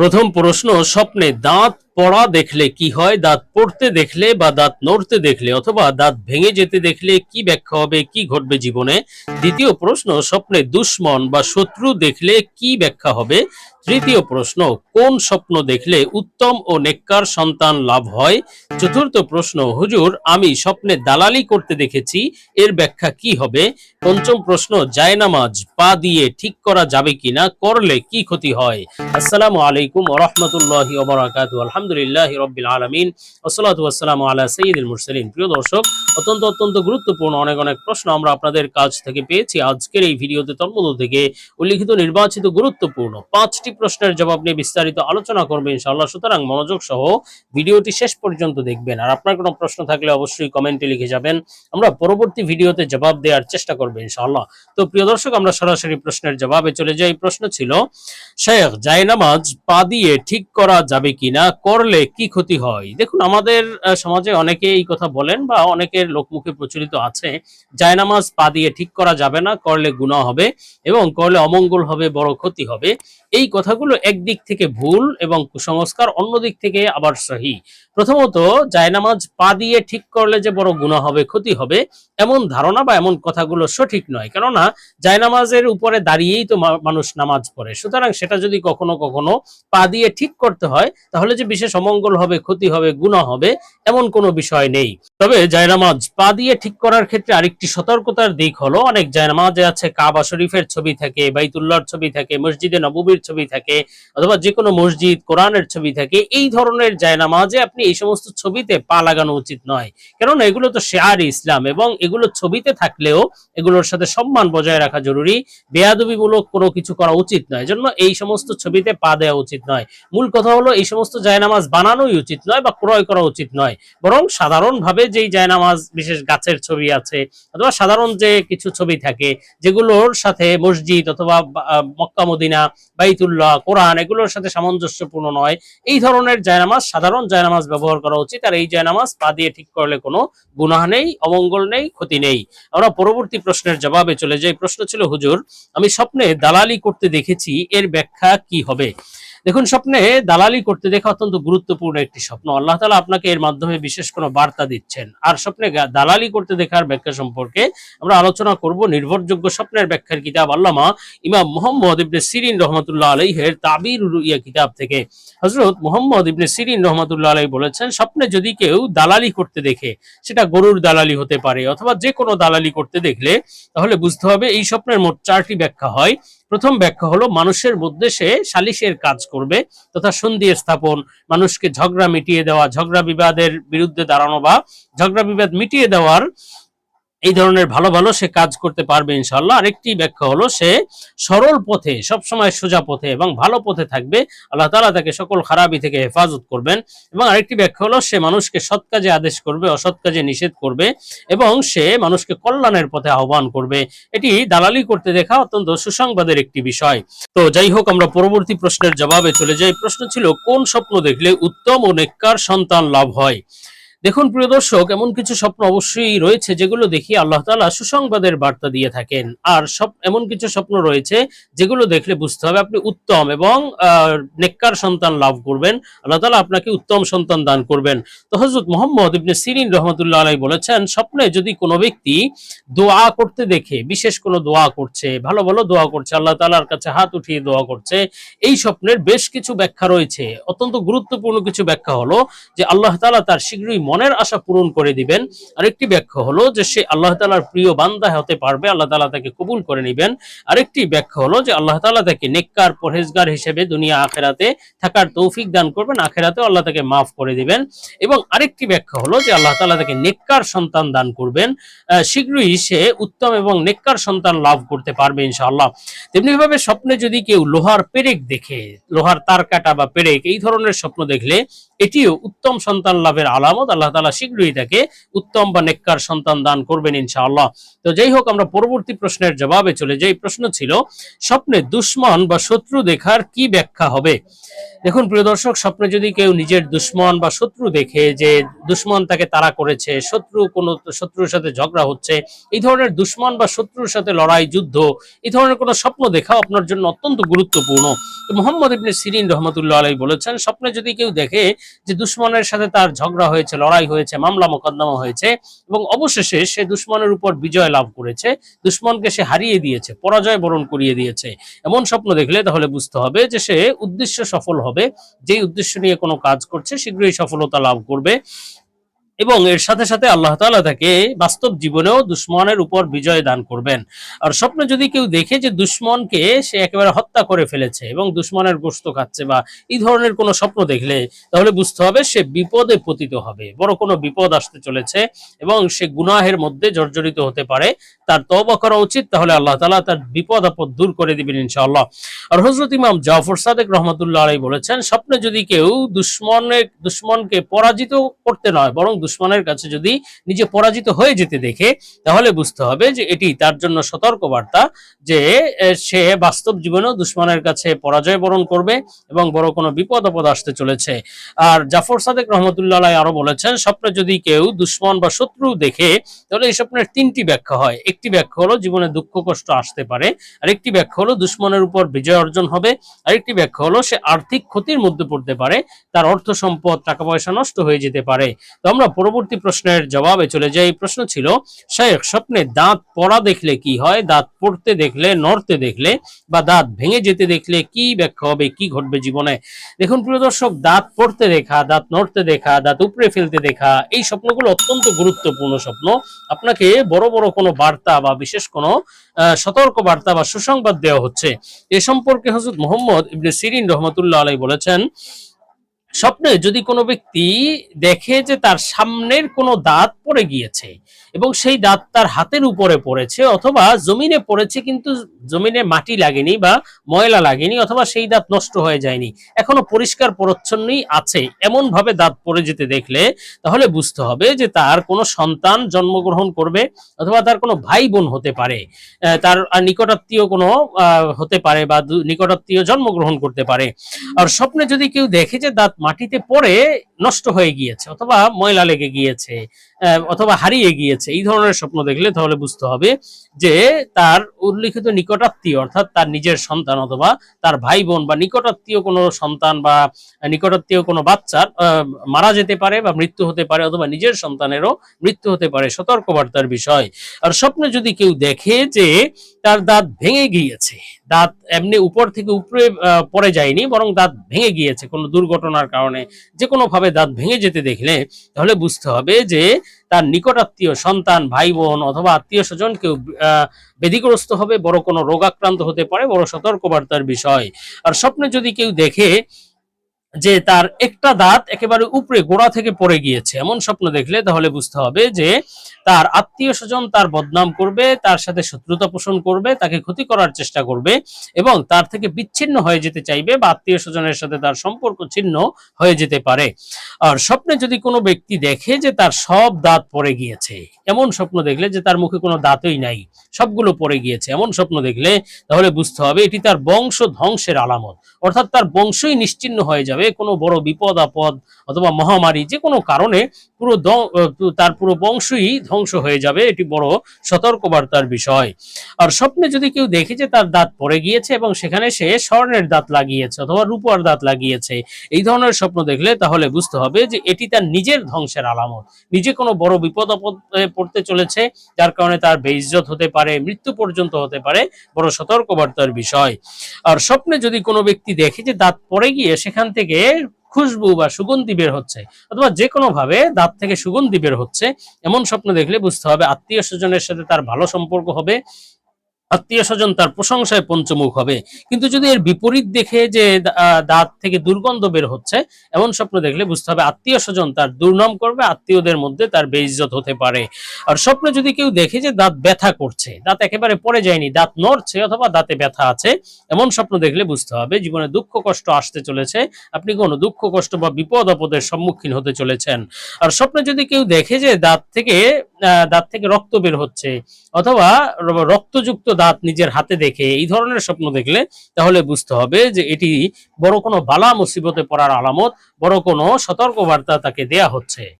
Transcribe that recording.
প্রথম প্রশ্ন স্বপ্নে দাঁত পড়া দেখলে কি হয়, দাঁত পড়তে দেখলে বা দাঁত নড়তে দেখলে অথবা দাঁত ভেঙে যেতে দেখলে কি ব্যাখ্যা হবে, কি ঘটবে জীবনে? দ্বিতীয় প্রশ্ন, স্বপ্নে দুশ্মন বা শত্রু দেখলে কি ব্যাখ্যা হবে? তৃতীয় প্রশ্ন, কোন স্বপ্ন দেখলে উত্তম ও নেককার সন্তান লাভ হয়? চতুর্থ প্রশ্ন, হুজুর, আমি স্বপ্নে দালালি করতে দেখেছি, এর ব্যাখ্যা কি হবে? পঞ্চম প্রশ্ন, জায়নামাজ, পা দিয়ে ঠিক করা যাবে কিনা, করলে কি ক্ষতি হয়? আসসালামু আলাইকুম ওরহমতুল্লাহি ওবরাকাতু আলহামদুলিল্লাহ রব্বিল আলামিন। ওসলাতু ওয়াসসালামু আলা সাইয়্যিদিল মুরসালিন। প্রিয় দর্শক, অত্যন্ত অত্যন্ত গুরুত্বপূর্ণ অনেক অনেক প্রশ্ন আমরা আপনাদের কাছ থেকে পেয়েছি। আজকের এই ভিডিওতে তন্মধ্য থেকে উল্লিখিত নির্বাচিত গুরুত্বপূর্ণ পাঁচটি প্রশ্নের জবাব নিয়ে বিস্তারিত আলোচনা করবে ইনশাআল্লাহ। সুতরাং মনোযোগ সহ ভিডিওটি শেষ পর্যন্ত দেখবেন। আর আপনার কোনো প্রশ্ন থাকলে অবশ্যই কমেন্টে লিখে যাবেন। আমরা পরবর্তী ভিডিওতে জবাব দেওয়ার চেষ্টা করব ইনশাআল্লাহ। তো প্রিয় দর্শক, আমরা সরাসরি প্রশ্নের জবাবে চলে যাই। প্রশ্ন ছিল, শেখ জায়নামাজ পা দিয়ে ঠিক করা যাবে কিনা? করলে কি ক্ষতি হয়? দেখুন, আমাদের সমাজে অনেকে এই কথা বলেন বা অনেকের লোকমুখে প্রচলিত আছে, জায়নামাজ পা দিয়ে ঠিক করা যাবে না, করলে গুনাহ হবে এবং করলে অমঙ্গল হবে, বড় ক্ষতি হবে। এই কথাগুলো একদিক থেকে ভুল এবং কুসংস্কার অন্য দিক থেকে আবার সহি। প্রথমত, জায়নামাজ পা দিয়ে ঠিক করলে যে বড় গুনাহ হবে, ক্ষতি হবে, এমন ধারণা বা এমন কথাগুলো সঠিক নয়। কেননা, জায়নামাজের উপরে দাঁড়িয়েই তো মানুষ নামাজ পড়ে। সুতরাং সেটা যদি কখনো কখনো পা দিয়ে ঠিক করতে হয়, তাহলে যে বিশেষ অমঙ্গল হবে, ক্ষতি হবে, গুনাহ হবে, এমন কোনো বিষয় নেই। তবে জায়নামাজ পা দিয়ে ঠিক করার ক্ষেত্রে আরেকটি সতর্কতার দিক হলো, অনেক জায়নামাজে আছে কাবা শরীফের ছবি থাকে, বাইতুল্লাহর ছবি থাকে, মসজিদে নববীর ছবি থাকে, অথবা যে কোনো মসজিদ, কোরআনের ছবি থাকে। এই ধরনের জায়নামাজে আপনি এই সমস্ত ছবিতে পা লাগানো উচিত নয়। কেননা এগুলো তো শেয়ার ইসলাম এবং এগুলো ছবিতে থাকলেও এগুলোর সাথে সম্মান বজায় রাখা জরুরি। বেয়াদবিমূলক কোনো কিছু করা উচিত নয়। জন্য এই সমস্ত ছবিতে পা দেওয়া উচিত নয়। মূল কথা হলো, এই সমস্ত জায়নামাজ বানানোই উচিত নয় বা ক্রয় করা উচিত নয়। বরং সাধারণভাবে যেই জায়নামাজ, বিশেষ গাছের ছবি আছে, অথবা সাধারণ যে কিছু ছবি থাকে, যেগুলোর সাথে মসজিদ অথবা মক্কা, মদিনা, বাইতুল্লাহ, কোরআন এগুলোর সাথে সামঞ্জস্যপূর্ণ নয়। এই ধরনের জায়নামাজ, সাধারণ জায়নামাজ ব্যবহার করা উচিত আর এই জায়নামাজ পা দিয়ে ঠিক করলে কোনো গুনাহ নেই, অমঙ্গল নেই, ক্ষতি নেই। আমরা পরবর্তী প্রশ্নের জবাবে চলে যাই। প্রশ্ন ছিল, হুজুর, আমি স্বপ্নে দালালি করতে দেখেছি, এর ব্যাখ্যা কি হবে? দেখুন, স্বপ্নে দালালি করতে দেখা অত্যন্ত গুরুত্বপূর্ণ একটি স্বপ্ন। আল্লাহ তালা আপনাকে এর মাধ্যমে বিশেষ কোনো বার্তা দিচ্ছেন। আর স্বপ্নে দালালি করতে দেখার ব্যাখ্যা সম্পর্কে আমরা আলোচনা করব নির্ভরযোগ্য স্বপ্নের ব্যাখ্যার কিতাব আল্লামা ইমাম মোহাম্মদ ইবনে সিরিন রহমতুল্লাহ আলাইহের তাবির রুইয়া কিতাব থেকে। হজরত মোহাম্মদ ইবনে সিরিন রহমতুল্লাহ আলাই বলেছেন, স্বপ্নে যদি কেউ দালালি করতে দেখে, সেটা গরুর দালালি হতে পারে অথবা যে কোনো দালালি করতে দেখলে, তাহলে বুঝতে হবে এই স্বপ্নের মোট চারটি ব্যাখ্যা হয়। প্রথম ব্যাখ্যা হলো, মানুষের মধ্যে সে সালিশের কাজ করবে তথা সন্ধি স্থাপন, মানুষকে ঝগড়া মিটিয়ে দেওয়া, ঝগড়া বিবাদের বিরুদ্ধে দাঁড়ানো বা ঝগড়া বিবাদ মিটিয়ে দেওয়ার এই ধরনের ভালো ভালো সে কাজ করতে পারবে ইনশাল্লাহ আরেকটি ব্যাখ্যা হলো, সে সরল পথে, সবসময় সোজা পথে এবং ভালো পথে থাকবে। আল্লাহ তাআলা তাকে সকল খারাপি থেকে হেফাজত করবেন। এবং আরেকটি ব্যাখ্যা হলো, সে মানুষকে সৎ কাজে আদেশ করবে, অসৎ কাজে নিষেধ করবে এবং সে মানুষকে কল্যাণের পথে আহ্বান করবে। এটি দালালি করতে দেখা অত্যন্ত সুসংবাদের একটি বিষয়। তো যাই হোক, আমরা পরবর্তী প্রশ্নের জবাবে চলে যাই। প্রশ্ন ছিল, কোন স্বপ্ন দেখলে উত্তম ও নেককার সন্তান লাভ হয়? দেখুন, প্রিয় দর্শক, এমন কিছু স্বপ্ন অবশ্যই রয়েছে যেগুলো দেখি আল্লাহ তালা সুসংবাদের বার্তা দিয়ে থাকেন। আর সব, এমন কিছু স্বপ্ন রয়েছে যেগুলো দেখলে বুঝতে হবে আপনি উত্তম এবং নেককার সন্তান লাভ করবেন। আল্লাহ তালা আপনাকে উত্তম সন্তান দান করবেন। তো হযরত মোহাম্মদ ইবনে সিরিন রহমতুল্লাহ আলাই বলেছেন, স্বপ্নে যদি কোনো ব্যক্তি দোয়া করতে দেখে, বিশেষ কোনো দোয়া করছে, ভালো ভালো দোয়া করছে, আল্লাহ তালার কাছে হাত উঠিয়ে দোয়া করছে, এই স্বপ্নের বেশ কিছু ব্যাখ্যা রয়েছে। অত্যন্ত গুরুত্বপূর্ণ কিছু ব্যাখ্যা হলো যে আল্লাহ তালা তার শীঘ্রই মনের আশা পূরণ করে দিবেন। আরেকটি ব্যাখ্যা হলো যে সে আল্লাহ তাআলার প্রিয় বান্দা হতে পারবে, আল্লাহ তাআলা তাকে কবুল করে নেবেন। আরেকটি ব্যাখ্যা হলো যে আল্লাহ তাআলা তাকে নেককার, পরহেজগার হিসেবে দুনিয়া আখেরাতে থাকার তৌফিক দান করবেন, আখেরাতেও আল্লাহ তাকে মাফ করে দিবেন। এবং আরেকটি ব্যাখ্যা হলো যে আল্লাহ তাআলা তাকে নেককার সন্তান দান করবেন। শীঘ্রই সে উত্তম এবং নেককার সন্তান লাভ করতে পারবে ইনশাআল্লাহ। তেমনি ভাবে স্বপ্নে যদি কেউ লোহার পেরেক দেখে, লোহার তার কাটা বা পেরেক, এই ধরনের স্বপ্ন দেখলে এটিও উত্তম সন্তান লাভের আলামত আল্লাহ তালা শীঘ্রই তাকে উত্তম বা নেককার সন্তান দান করবেন ইনশাআল্লাহ। তো যাই হোক, আমরা পরবর্তী প্রশ্নের জবাবে চলে যাই। প্রশ্ন ছিল, স্বপ্নে দুশ্মন বা শত্রু দেখার কি ব্যাখ্যা হবে? দেখুন, প্রিয় দর্শক, স্বপ্নে যদি কেউ নিজের দুশ্মন বা শত্রু দেখে যে দুশ্মন তাকে তাড়া করেছে, শত্রু কোনো শত্রুর সাথে ঝগড়া হচ্ছে, এই ধরনের দুশ্মন বা শত্রুর সাথে লড়াই, যুদ্ধ, এই ধরনের কোনো স্বপ্ন দেখা আপনার জন্য অত্যন্ত গুরুত্বপূর্ণ। তো মোহাম্মদ ইবনে সিরিন রহমতুল্লাহ আলাই বলেছেন, স্বপ্নে যদি কেউ দেখে যে দুশ্মনের সাথে তার ঝগড়া হয়েছে লড়াই হয়েছে, মামলা মোকদ্দমা হয়েছে এবং অবশেষে সে দুশ্মনের উপর বিজয় লাভ করেছে। দুশ্মনকে সে হারিয়ে দিয়েছে, পরাজয় বরণ করিয়ে দিয়েছে। এমন স্বপ্ন দেখলে তাহলে বুঝতে হবে যে সে উদ্দেশ্য সফল হবে। যেই উদ্দেশ্য নিয়ে কোনো কাজ করছে, শীঘ্রই সফলতা লাভ করবে। এবং এর সাথে সাথে আল্লাহ তাআলা তাকে বাস্তব জীবনেও দুশ্মনের উপর বিজয় দান করবেন। আর স্বপ্নে যদি কেউ দেখে যে দুশ্মনকে সে একেবারে হত্যা করে ফেলেছে এবং দুশ্মনের গোস্ত খাচ্ছে বা এই ধরনের কোনো স্বপ্ন দেখলে, তাহলে বুঝতে হবে সে বিপদে পতিত হবে। বড় কোনো বিপদ আসতে চলেছে এবং সে গুনাহের মধ্যে জর্জরিত হতে পারে। তার তওবা করা উচিত, তাহলে আল্লাহ তালা তার বিপদ আপদ দূর করে দিবেন ইনশাআল্লাহ। আর হযরত ইমাম জাফর সাদেক রহমতুল্লাহ আলাই বলেছেন, স্বপ্নে যদি কেউ দুশ্মনের দুশ্মনকে পরাজিত করতে নয়, বরং দুশ্মনের কাছে যদি নিজে পরাজিত হয়ে যেতে দেখে, তাহলে বুঝতে হবে যে এটি তার জন্য সতর্ক বার্তা যে সে বাস্তব জীবনেও দুশ্মনের কাছে পরাজয় বরণ করবে এবং বড় কোনো বিপদ আপদ আসতে চলেছে। আর জাফর সাদেক রহমতুল্লাহ আরও বলেছেন, স্বপ্নে যদি কেউ দুশ্মন বা শত্রু দেখে, তাহলে এই স্বপ্নের তিনটি ব্যাখ্যা হয়। একটি ব্যাখ্যা হলো, জীবনে দুঃখ কষ্ট আসতে পারে। আরেকটি ব্যাখ্যা হলো, দুশ্মনের উপর বিজয় অর্জন হবে। আরেকটি ব্যাখ্যা হলো, সে আর্থিক ক্ষতির মধ্যে পড়তে পারে। তার অর্থ সম্পদ, টাকা পয়সা নষ্ট হয়ে যেতে পারে। তো আমরা পরবর্তী প্রশ্নের জবাবে চলে যাই। প্রশ্ন ছিল শেখ স্বপ্নে দাঁত পড়া দেখলে কি হয়? দাঁত পড়তে দেখলে, নড়তে দেখলে বা দাঁত ভেঙে যেতে দেখলে কি ব্যাখ্যা হবে, কি ঘটবে জীবনে? দেখুন, প্রিয় দর্শক, দাঁত পড়তে দেখা, দাঁত নড়তে দেখা, দাঁত উপড়ে ফেলতে দেখা, এই স্বপ্নগুলো অত্যন্ত গুরুত্বপূর্ণ স্বপ্ন। আপনাকে বড় বড় কোনো বার্তা বা বিশেষ কোনো সতর্ক বার্তা বা সুসংবাদ দেওয়া হচ্ছে। এ সম্পর্কে হজরত মোহাম্মদ ইবনে সিরিন রহমতুল্লাহ আলাই বলেছেন স্বপ্নে যদি কোনো ব্যক্তি দেখে যে তার সামনের কোনো দাঁত পড়ে গিয়েছে এবং সেই দাঁত তার হাতের উপরে পড়েছে, অথবা জমিনে পড়েছে কিন্তু জমিনে মাটি লাগেনি বা ময়লা লাগেনি, অথবা সেই দাঁত নষ্ট হয়ে যায়নি, এখনও পরিষ্কার পরিচ্ছন্নই আছে এমন ভাবে দাঁত পড়ে যেতে দেখলে তাহলে বুঝতে হবে যে তার কোনো সন্তান জন্মগ্রহণ করবে অথবা তার কোনো ভাই বোন হতে পারে তার নিকটাত্মীয় কোনো হতে পারে বা নিকটাত্মীয় জন্মগ্রহণ করতে পারে। আর স্বপ্নে যদি কেউ দেখে যে দাঁত মাটিতে পড়ে নষ্ট হয়ে গিয়েছে, অথবা ময়লা লেগে গিয়েছে অথবা হারিয়ে গিয়েছে, এই ধরনের স্বপ্ন দেখলে তাহলে বুঝতে হবে যে তার উল্লিখিত নিকটাত্মীয়, অর্থাৎ তার নিজের সন্তান অথবা তার ভাই বোন বা নিকটাত্মীয় কোনো সন্তান বা নিকটাত্মীয় কোনো বাচ্চার মারা যেতে পারে বা মৃত্যু হতে পারে, অথবা নিজের সন্তানেরও মৃত্যু হতে পারে, সতর্কবার্তার বিষয়। আর স্বপ্নে যদি কেউ দেখে যে তার দাঁত ভেঙে গিয়েছে দাঁত এমনি উপর থেকে উপরে পড়ে যায়নি বরং দাঁত ভেঙে গিয়েছে। কোনো দুর্ঘটনার কারণে যে কোনোভাবে দাঁত ভেঙে যেতে দেখলে তাহলে বুঝতে হবে যে তার নিকটাত্মীয় সন্তান ভাই বোন অথবা আত্মীয় স্বজন কেউ আহ, ব্যাধিগ্রস্ত হবে বড় কোনো রোগাক্রান্ত হতে পারে বড় সতর্কবার্তার বিষয়। আর স্বপ্নে যদি কেউ দেখে যে তার একটা দাঁত একেবারে উপরে গোড়া থেকে পড়ে গিয়েছে। এমন স্বপ্ন দেখলে তাহলে বুঝতে হবে যে তার আত্মীয় স্বজন তার বদনাম করবে, তার সাথে শত্রুতা পোষণ করবে, তাকে ক্ষতি করার চেষ্টা করবে এবং তার থেকে বিচ্ছিন্ন হয়ে যেতে চাইবে বা আত্মীয় স্বজনের সাথে তার সম্পর্ক ছিন্ন হয়ে যেতে পারে। আর স্বপ্নে যদি কোনো ব্যক্তি দেখে যে তার সব দাঁত পড়ে গিয়েছে, এমন স্বপ্ন দেখলে যে তার মুখে কোনো দাঁতই নাই, সবগুলো পড়ে গিয়েছে, এমন স্বপ্ন দেখলে তাহলে বুঝতে হবে এটি তার বংশ ধ্বংসের আলামত, অর্থাৎ তার বংশই নিশ্চিন্ন হয়ে যাবে কোনো বড় বিপদ, আপদ অথবা মহামারী যে কোনো কারণে পুরো তার পুরো বংশই ধ্বংস হয়ে যাবে, এটি বড় সতর্কবার্তার বিষয়। আর স্বপ্নে যদি কেউ দেখে যে তার দাঁত পড়ে গিয়েছে এবং সেখানে সে স্বর্ণের দাঁত লাগিয়েছে অথবা রূপার দাঁত লাগিয়েছে, এই ধরনের স্বপ্ন দেখলে তাহলে বুঝতে হবে যে এটি তার নিজের ধ্বংসের আলামত। নিজে কোনো বড় বিপদ, আপদে পড়তে চলেছে, যার কারণে তার বেইজ্জত হতে পারে, মৃত্যু পর্যন্ত হতে পারে, বড় সতর্কবার্তার বিষয়। আর স্বপ্নে যদি কোনো ব্যক্তি দেখে যে দাঁত পড়ে গিয়ে সেখান থেকে খুশবু বা সুগন্ধি বের হচ্ছে, অথবা যে কোনো ভাবে দাঁত থেকে সুগন্ধি বের হচ্ছে, এমন স্বপ্ন দেখলে বুঝতে হবে আত্মীয় স্বজনের সাথে তার ভালো সম্পর্ক হবে। আত্মীয় স্বজন তার প্রশংসায় পঞ্চমুখ হবে। কিন্তু যদি এর বিপরীত দেখে যে দাঁত থেকে দুর্গন্ধ বের হচ্ছে, এমন স্বপ্ন দেখলে বুঝতে হবে আত্মীয় স্বজন তার দুর্নাম করবে, আত্মীয়দের মধ্যে তার বেইজ্জত হতে পারে। আর স্বপ্নে যদি কেউ দেখে যে দাঁত ব্যথা করছে, দাঁত একেবারে পড়ে যায়নি, দাঁত নড়ছে অথবা দাঁতে ব্যথা আছে, এমন স্বপ্ন দেখলে বুঝতে হবে জীবনে দুঃখ, কষ্ট আসতে চলেছে। আপনি কোনো দুঃখ, কষ্ট বা বিপদ আপদের সম্মুখীন হতে চলেছেন। আর স্বপ্নে যদি কেউ দেখে যে দাঁত থেকে দাঁত থেকে রক্ত বের হচ্ছে, অথবা রক্তযুক্ত দাঁত নিজের হাতে দেখে, এই ধরনের স্বপ্ন দেখলে তাহলে বুঝতে হবে যে এটি বড় কোনো বালা মুসিবতে পড়ার আলামত, বড় কোনো সতর্কবার্তা তাকে দেয়া হচ্ছে।